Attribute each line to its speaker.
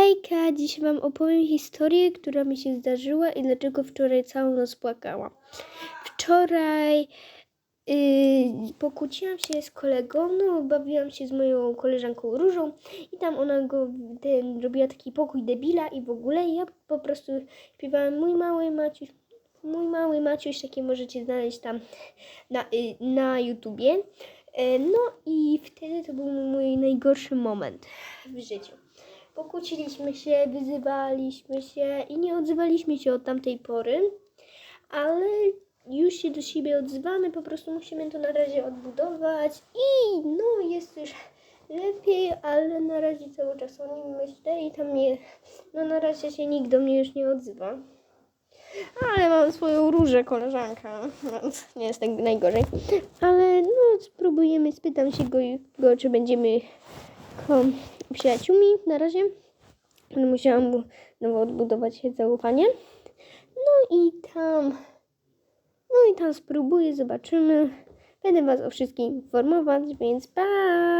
Speaker 1: Hejka, dziś Wam opowiem historię, która mi się zdarzyła i dlaczego wczoraj całą noc płakałam. Wczoraj yy, pokłóciłam się z kolegą, no bawiłam się z moją koleżanką Różą i tam ona go, ten, robiła taki pokój debila i w ogóle ja po prostu śpiewałam mój mały Maciuś, mój mały Maciuś, takie możecie znaleźć tam na, y, na YouTubie. E, No i wtedy to był mój najgorszy moment w życiu. Pokłóciliśmy się, wyzywaliśmy się i nie odzywaliśmy się od tamtej pory, ale już się do siebie odzywamy, po prostu musimy to na razie odbudować i no jest już lepiej, ale na razie cały czas o nim myślę i tam nie, no na razie się nikt do mnie już nie odzywa. Ale mam swoją różę koleżankę, więc nie jest tak najgorzej. Ale no spróbujemy, spytam się go, go czy będziemy przyjaciółmi na razie. Będę musiała mu znowu odbudować zaufanie. No i tam, no i tam spróbuję, zobaczymy. Będę Was o wszystkim informować, więc pa!